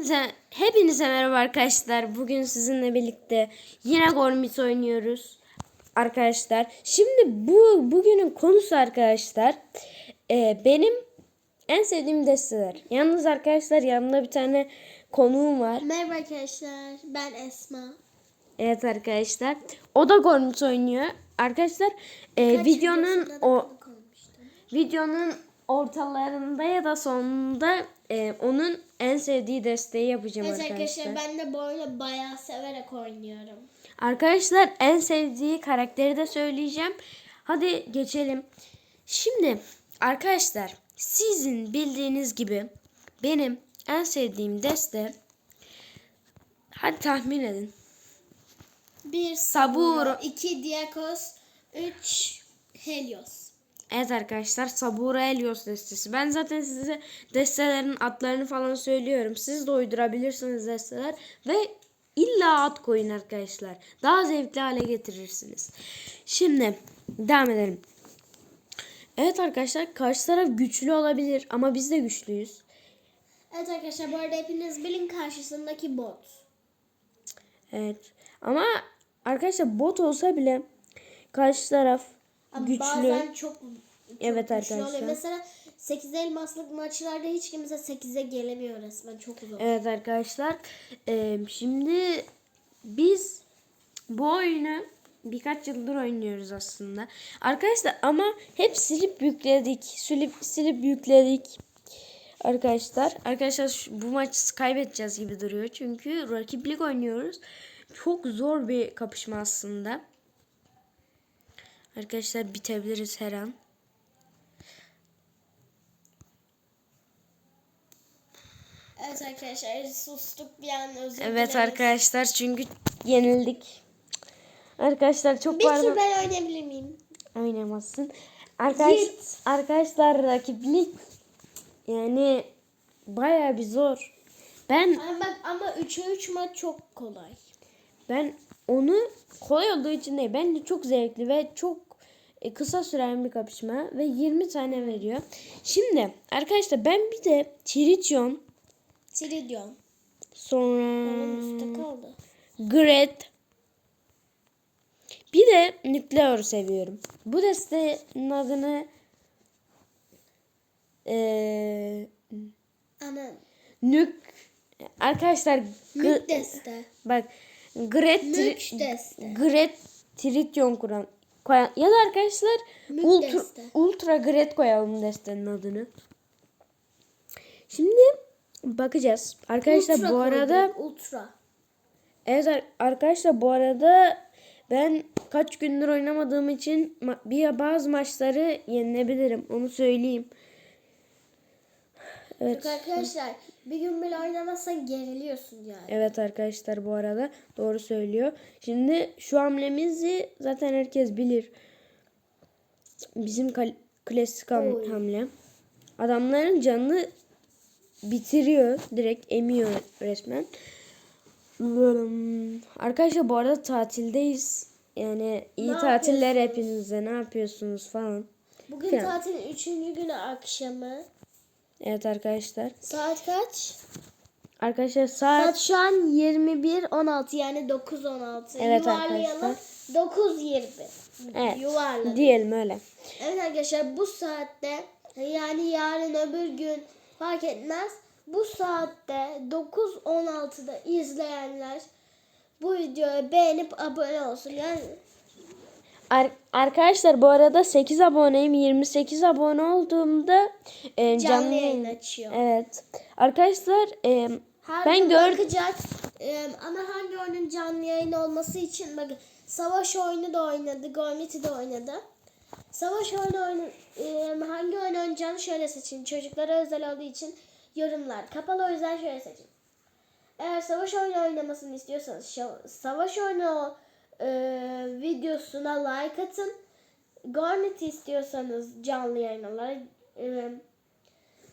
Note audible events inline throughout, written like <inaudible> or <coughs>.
Hepinize, hepinize merhaba arkadaşlar. Bugün sizinle birlikte yine Gormit oynuyoruz. Arkadaşlar. Şimdi bu bugünün konusu arkadaşlar. e, benim en sevdiğim desteler. Yalnız arkadaşlar yanımda bir tane konuğum var. Merhaba arkadaşlar, ben Esma. Evet arkadaşlar. O da Gormit oynuyor. Arkadaşlar e, Kaç videonun o videonun ortalarında ya da sonunda e, onun en sevdiği desteği yapacağım Evet arkadaşlar. arkadaşlar ben de bu oyunu bayağı severek oynuyorum. Arkadaşlar en sevdiği karakteri de söyleyeceğim. Hadi geçelim. Şimdi arkadaşlar sizin bildiğiniz gibi benim en sevdiğim deste hadi tahmin edin. 1 Saburo. 2 Diakos, 3 Helios. Evet arkadaşlar Sabura Helios destesi. Ben zaten size destelerin adlarını falan söylüyorum. Siz de uydurabilirsiniz desteler ve illa at koyun arkadaşlar. Daha zevkli hale getirirsiniz. Şimdi devam edelim. Evet arkadaşlar karşı taraf güçlü olabilir ama biz de güçlüyüz. Evet arkadaşlar bu arada hepiniz bilin karşısındaki bot. Evet ama arkadaşlar bot olsa bile karşı taraf Ama güçlü. bazen çok, çok Evet güçlü arkadaşlar. oluyor. Mesela 8 elmaslık maçlarda hiç kimse 8'e gelemiyor resmen çok zor. Evet arkadaşlar. eee, şimdi biz bu oyunu birkaç yıldır oynuyoruz aslında. Arkadaşlar ama hep silip yükledik. Silip, silip yükledik. Arkadaşlar. Arkadaşlar şu- bu maçı kaybedeceğiz gibi duruyor. Çünkü rakiplik oynuyoruz. Çok zor bir kapışma aslında. Arkadaşlar bitebiliriz her an. Evet arkadaşlar sustuk bir an özür Evet dileriz. arkadaşlar çünkü yenildik. Arkadaşlar çok Bir pardon. tur ben oynayabilir miyim? Oynamazsın. Arkadaş, Git. arkadaşlar rakiplik yani baya bir zor. Ben Ama bak ama 3'e 3 maç çok kolay. ben onu kolay olduğu için değil. Bence çok zevkli ve çok e, kısa süren bir kapışma ve 20 tane veriyor. Şimdi arkadaşlar ben bir de Triton Tridion. sonra. Gret bir de Nükleor seviyorum. Bu destenin adını eee Ana. Nük arkadaşlar Nük deste. bak Gret. Gret Triton kuran koyan ya da arkadaşlar ultra, deste. ultra Gret koyalım destenin adını. Şimdi bakacağız. Arkadaşlar Ultra bu koydum, arada Ultra. Evet ar- arkadaşlar bu arada ben kaç gündür oynamadığım için bir bazı maçları yenilebilirim. Onu söyleyeyim. Evet. Çünkü arkadaşlar bir gün bile oynamazsan geriliyorsun yani. Evet arkadaşlar bu arada doğru söylüyor. Şimdi şu hamlemizi zaten herkes bilir. Bizim klasik ham- Oy. hamle. Adamların canını bitiriyor. Direkt emiyor resmen. Arkadaşlar bu arada tatildeyiz. Yani iyi Ne tatiller hepinize. Ne yapıyorsunuz falan. Bugün tatilin 3. günü akşamı. Evet arkadaşlar. Saat kaç? Arkadaşlar saat Saat şu an 21.16 yani 9.16. Evet Yuvarlayalım. arkadaşlar. 9.20. evet Yuvarladık. diyelim öyle. Evet arkadaşlar bu saatte yani yarın öbür gün fark etmez. Bu saatte 9.16'da izleyenler bu videoyu beğenip abone olsun. Yani Ar- arkadaşlar bu arada 8 aboneyim. 28 abone olduğumda e, canlı canlı yayın açıyor. Evet. Arkadaşlar e, Her ben gör bakacağız. Ee, ama hangi oyunun canlı yayın olması için bakın savaş oyunu da oynadı, Gormiti de oynadı. Savaş oyunu oyunu e, hangi oyun oynayacağını şöyle seçin. Çocuklara özel olduğu için yorumlar kapalı o yüzden şöyle seçin. Eğer savaş oyunu oynamasını istiyorsanız savaş oyunu e, videosuna like atın. Gormiti istiyorsanız canlı yayın olarak e,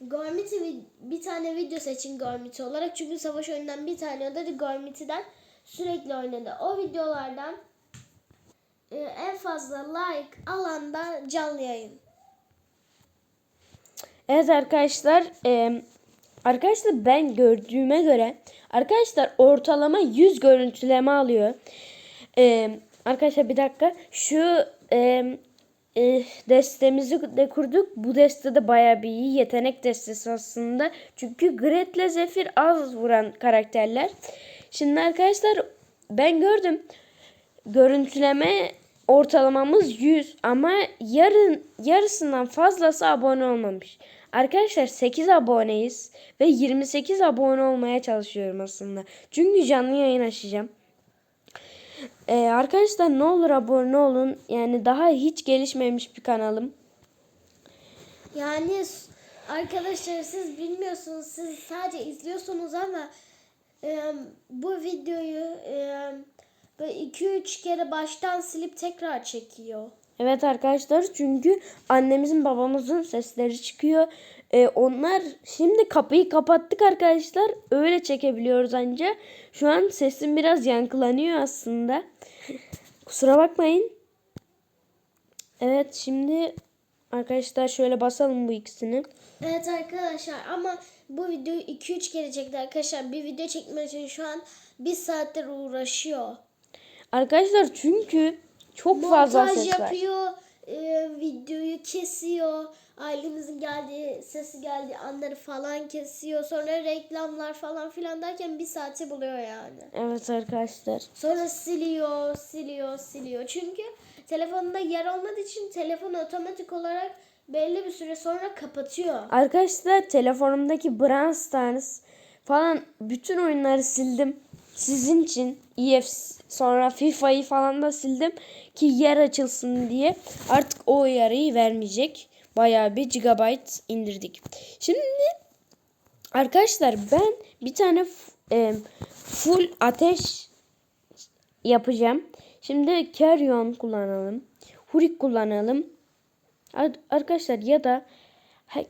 Gormiti bir tane video seçin Gormiti olarak. Çünkü savaş oyunundan bir tane o da Gormiti'den sürekli oynadı. O videolardan e, en fazla like alanda canlı yayın. evet arkadaşlar e, Arkadaşlar ben gördüğüme göre arkadaşlar ortalama 100 görüntüleme alıyor. Ee, arkadaşlar bir dakika şu e, e, destemizi de kurduk. Bu deste de bayağı bir iyi yetenek destesi aslında. Çünkü Gret'le Zephyr az vuran karakterler. Şimdi arkadaşlar ben gördüm. Görüntüleme ortalamamız 100 ama yarın yarısından fazlası abone olmamış. Arkadaşlar 8 aboneyiz ve 28 abone olmaya çalışıyorum aslında. Çünkü canlı yayın açacağım. Ee, arkadaşlar ne olur abone olun. Yani daha hiç gelişmemiş bir kanalım. Yani arkadaşlar siz bilmiyorsunuz siz sadece izliyorsunuz ama e, bu videoyu e, böyle 2-3 kere baştan silip tekrar çekiyor. Evet arkadaşlar çünkü annemizin babamızın sesleri çıkıyor. Ee, onlar şimdi kapıyı kapattık arkadaşlar. Öyle çekebiliyoruz anca. Şu an sesim biraz yankılanıyor aslında. Kusura bakmayın. Evet şimdi arkadaşlar şöyle basalım bu ikisini. Evet arkadaşlar ama bu videoyu 2-3 kere çekti arkadaşlar. Bir video çekmek için şu an bir saattir uğraşıyor. Arkadaşlar çünkü çok fazla Montaj ses var. yapıyor, e, videoyu kesiyor. Ailemizin geldiği, sesi geldiği anları falan kesiyor. Sonra reklamlar falan filan derken bir saati buluyor yani. Evet arkadaşlar. Sonra siliyor, siliyor, siliyor. Çünkü telefonunda yer olmadığı için telefon otomatik olarak belli bir süre sonra kapatıyor. Arkadaşlar telefonumdaki Brawl Stars falan bütün oyunları sildim. Sizin için EFS sonra FIFA'yı falan da sildim ki yer açılsın diye. Artık o uyarıyı vermeyecek. Bayağı bir gigabyte indirdik. Şimdi arkadaşlar ben bir tane e, full ateş yapacağım. Şimdi Carrion kullanalım. Hurik kullanalım. Ar- Arkadaşlar ya da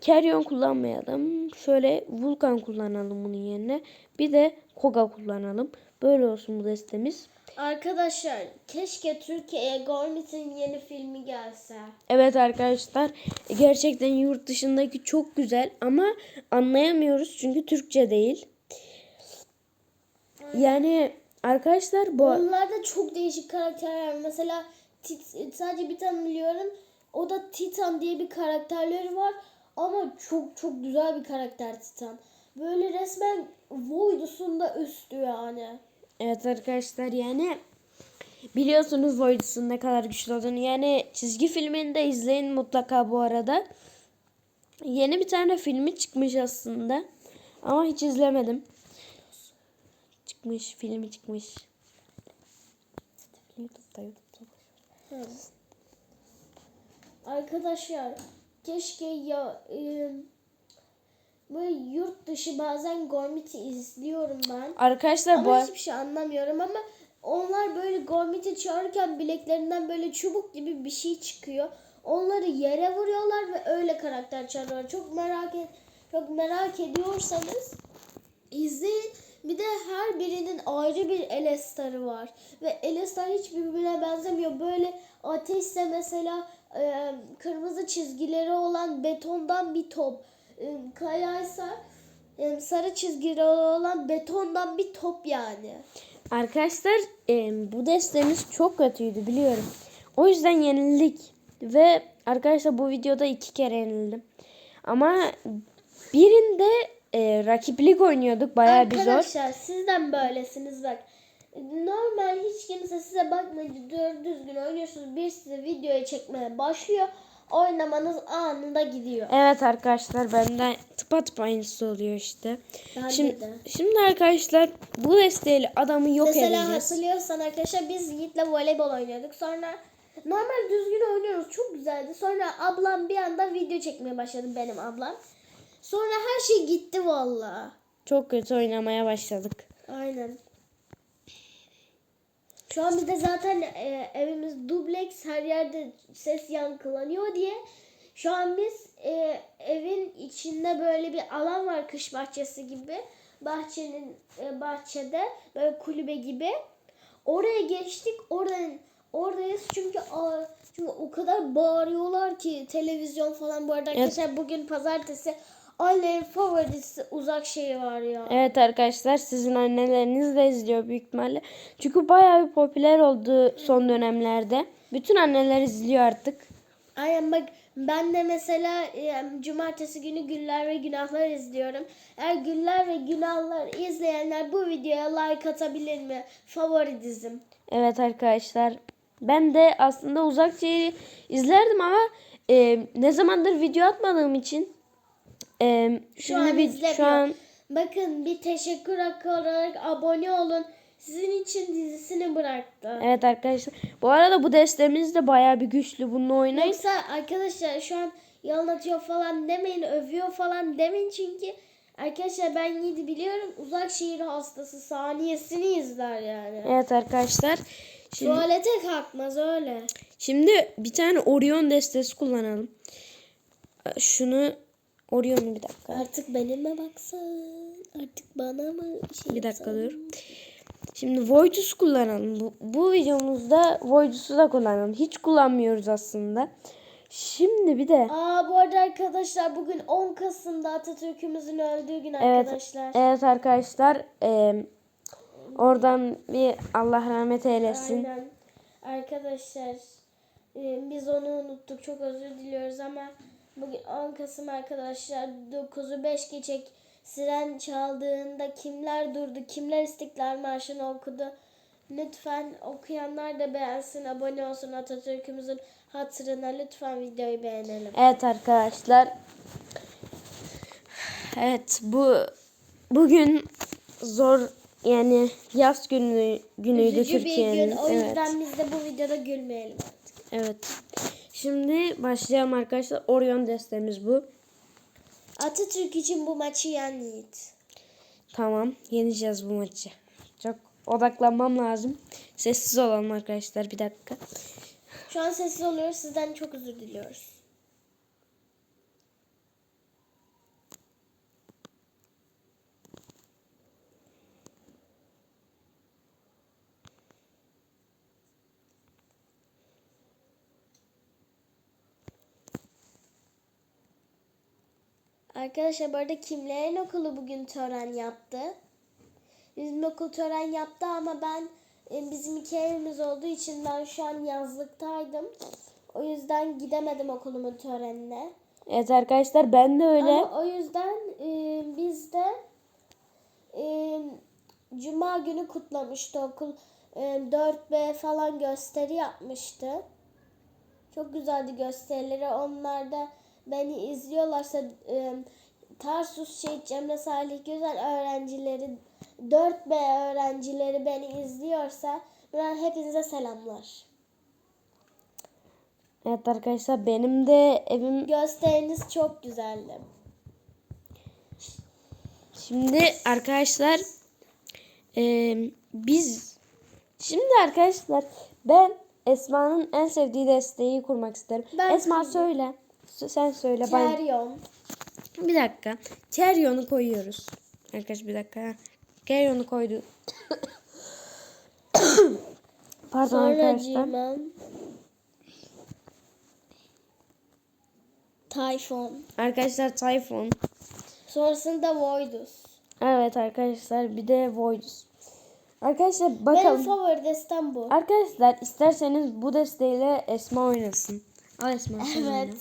Carrion kullanmayalım. Şöyle Vulkan kullanalım bunun yerine. Bir de Koga kullanalım. Böyle olsun bu destemiz. Arkadaşlar keşke Türkiye'ye Gormit'in yeni filmi gelse. Evet arkadaşlar gerçekten yurt dışındaki çok güzel ama anlayamıyoruz çünkü Türkçe değil. Yani arkadaşlar bu Onlarda çok değişik karakterler var. Mesela Tit- sadece bir tane biliyorum. O da Titan diye bir karakterleri var. Ama çok çok güzel bir karakter Titan. Böyle resmen Void'usun da üstü yani. Evet arkadaşlar yani biliyorsunuz Void'un ne kadar güçlü olduğunu. Yani çizgi filmini de izleyin mutlaka bu arada. Yeni bir tane filmi çıkmış aslında. Ama hiç izlemedim. Çıkmış, filmi çıkmış. YouTube'da, YouTube'da. Arkadaşlar keşke ya e, böyle yurt dışı bazen Gormit'i izliyorum ben. Arkadaşlar bu Ama hiçbir şey anlamıyorum ama onlar böyle Gormit'i çağırırken bileklerinden böyle çubuk gibi bir şey çıkıyor. Onları yere vuruyorlar ve öyle karakter çağırıyorlar. Çok merak et, çok merak ediyorsanız izleyin. Bir de her birinin ayrı bir Elestar'ı var. Ve Elestar hiç birbirine benzemiyor. Böyle ateşse mesela e, kırmızı çizgileri olan betondan bir top. Kayaysa sarı çizgileri olan betondan bir top yani. Arkadaşlar bu destemiz çok kötüydü biliyorum. O yüzden yenildik. Ve arkadaşlar bu videoda iki kere yenildim. Ama birinde e, rakiplik oynuyorduk. Bayağı bir zor. Arkadaşlar sizden böylesiniz bak. Normal hiç kimse size bakmayınca düzgün oynuyorsunuz. Bir size videoya çekmeye başlıyor. Oynamanız anında gidiyor. Evet arkadaşlar bende tıpatıp aynısı oluyor işte. Bende Şimdi, de. şimdi arkadaşlar bu desteğiyle adamı yok Mesela edeceğiz. hatırlıyorsan arkadaşlar biz Yiğit'le voleybol oynuyorduk. Sonra normal düzgün oynuyoruz. Çok güzeldi. Sonra ablam bir anda video çekmeye başladı benim ablam. Sonra her şey gitti vallahi. Çok kötü oynamaya başladık. Aynen. Şu an bizde zaten e, evimiz dubleks her yerde ses yankılanıyor diye. Şu an biz e, evin içinde böyle bir alan var kış bahçesi gibi. Bahçenin e, bahçede böyle kulübe gibi. Oraya geçtik oradan oradayız. Çünkü a, çünkü o kadar bağırıyorlar ki televizyon falan. Bu arada arkadaşlar bugün pazartesi Annemin favorisi uzak şehir var ya. Evet arkadaşlar sizin anneleriniz de izliyor büyük ihtimalle. Çünkü bayağı bir popüler oldu son dönemlerde. Bütün anneler izliyor artık. Aynen bak ben de mesela e, cumartesi günü Güller ve Günahlar izliyorum. Eğer Güller ve Günahlar izleyenler bu videoya like atabilir mi? Favori dizim. Evet arkadaşlar. Ben de aslında uzak şehri izlerdim ama e, ne zamandır video atmadığım için e, Şu an bir, izlemiyor. şu an Bakın bir teşekkür hakkı olarak abone olun. Sizin için dizisini bıraktı. evet arkadaşlar. Bu arada bu destemiz de bayağı bir güçlü. Bununla oynayın. Yoksa arkadaşlar şu an yalan atıyor falan demeyin, övüyor falan demeyin çünkü arkadaşlar ben Yiğit'i biliyorum uzak şehir hastası saniyesini izler yani. Evet arkadaşlar. Şimdi, Tuvalete kalkmaz öyle. şimdi bir tane Orion destesi kullanalım. Şunu Orion'u bir dakika. Artık benimle baksın. Artık bana mı şey Bir dakika yapsın? dur. Şimdi Voidus kullanalım. Bu, bu videomuzda Voidus'u da kullanalım. Hiç kullanmıyoruz aslında. Şimdi bir de Aa bu arada arkadaşlar bugün 10 Kasım'da Atatürk'ümüzün öldüğü gün evet arkadaşlar. evet arkadaşlar e, oradan bir Allah rahmet eylesin. Aynen. Arkadaşlar e, biz onu unuttuk. Çok özür diliyoruz ama bugün 10 Kasım arkadaşlar 9'u 5 geçecek siren çaldığında kimler durdu, kimler İstiklal Marşı'nı okudu. Lütfen okuyanlar da beğensin, abone olsun Atatürk'ümüzün hatırına. Lütfen videoyu beğenelim. Evet arkadaşlar. Evet bu bugün zor yani yaz günü günüydü Üzücü bir gün. Türkiye'nin. O Evet. yüzden biz de bu videoda gülmeyelim artık. Evet. Şimdi başlayalım arkadaşlar. Orion destemiz bu. Atatürk için bu maçı yen Yiğit. Tamam. Yeneceğiz bu maçı. Çok odaklanmam lazım. Sessiz olalım arkadaşlar. Bir dakika. Şu an sessiz oluyoruz. Sizden çok özür diliyoruz. Arkadaşlar bu arada kimlerin okulu bugün tören yaptı? Bizim okul tören yaptı ama ben e, bizim iki evimiz olduğu için ben şu an yazlıktaydım. O yüzden gidemedim okulumun törenine. Evet arkadaşlar ben de öyle. Ama o yüzden e, biz de e, Cuma günü kutlamıştı okul. E, 4B falan gösteri yapmıştı. Çok güzeldi gösterileri. Onlar da beni izliyorlarsa e, Tarsus Şehit Cemre Salih Güzel öğrencileri 4B öğrencileri beni izliyorsa buradan hepinize selamlar. Evet arkadaşlar benim de evim Gösteriniz çok güzeldi. Şimdi arkadaşlar eee, biz şimdi arkadaşlar ben Esma'nın en sevdiği desteği kurmak isterim. Ben Esma söyle. Sen söyle. Ben... Keryon. Bir dakika. Keryon'u koyuyoruz. Arkadaş bir dakika. Keryon'u koydu. <coughs> Pardon Sonra arkadaşlar. Cimen. Arkadaşlar Typhoon. Sonrasında Voidus. Evet arkadaşlar bir de Voidus. Arkadaşlar Benim bakalım. favori destem bu. Arkadaşlar isterseniz bu desteğiyle Esma oynasın. Al Esma sen oyna.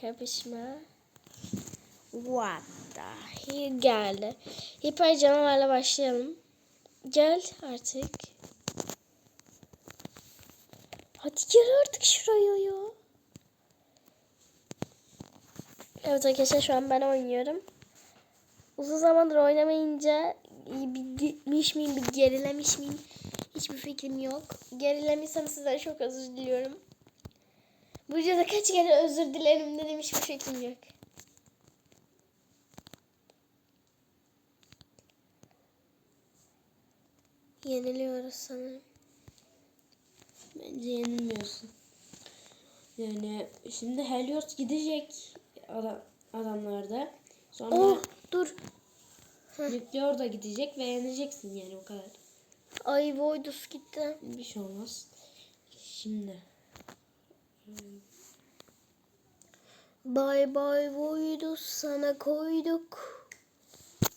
Kapışma. What the hell geldi. Hiper canavarla başlayalım. Gel artık. Hadi gel artık şuraya ya. Evet arkadaşlar şu an ben oynuyorum. Uzun zamandır oynamayınca bir gitmiş miyim, bir gerilemiş miyim hiçbir fikrim yok. Gerilemişsem sizden çok özür diliyorum. Bu videoda kaç kere özür dilerim dedim hiçbir fikrim yok. Yeniliyoruz sanırım. Bence yenilmiyorsun. Yani şimdi Helios gidecek adam, adamlarda. Sonra Oh dur. Nükleor da gidecek ve yeneceksin yani o kadar. Ay Voidus gitti. Bir şey olmaz. Şimdi Bay bay buydu sana koyduk.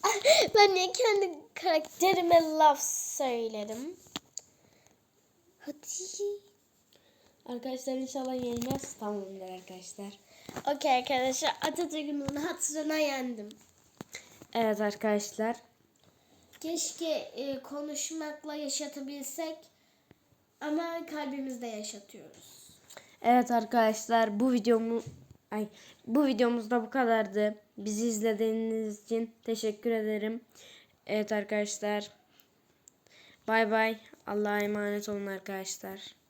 <laughs> ben niye kendi karakterime laf söylerim? Hadi. Arkadaşlar inşallah yenmez. Tamamdır arkadaşlar. Okey arkadaşlar Atatürk'ün hatırına yendim. Evet arkadaşlar. Keşke e, konuşmakla yaşatabilsek ama kalbimizde yaşatıyoruz. Evet arkadaşlar bu videomu ay bu videomuzda bu kadardı. Bizi izlediğiniz için teşekkür ederim. Evet arkadaşlar. Bay bay. Allah'a emanet olun arkadaşlar.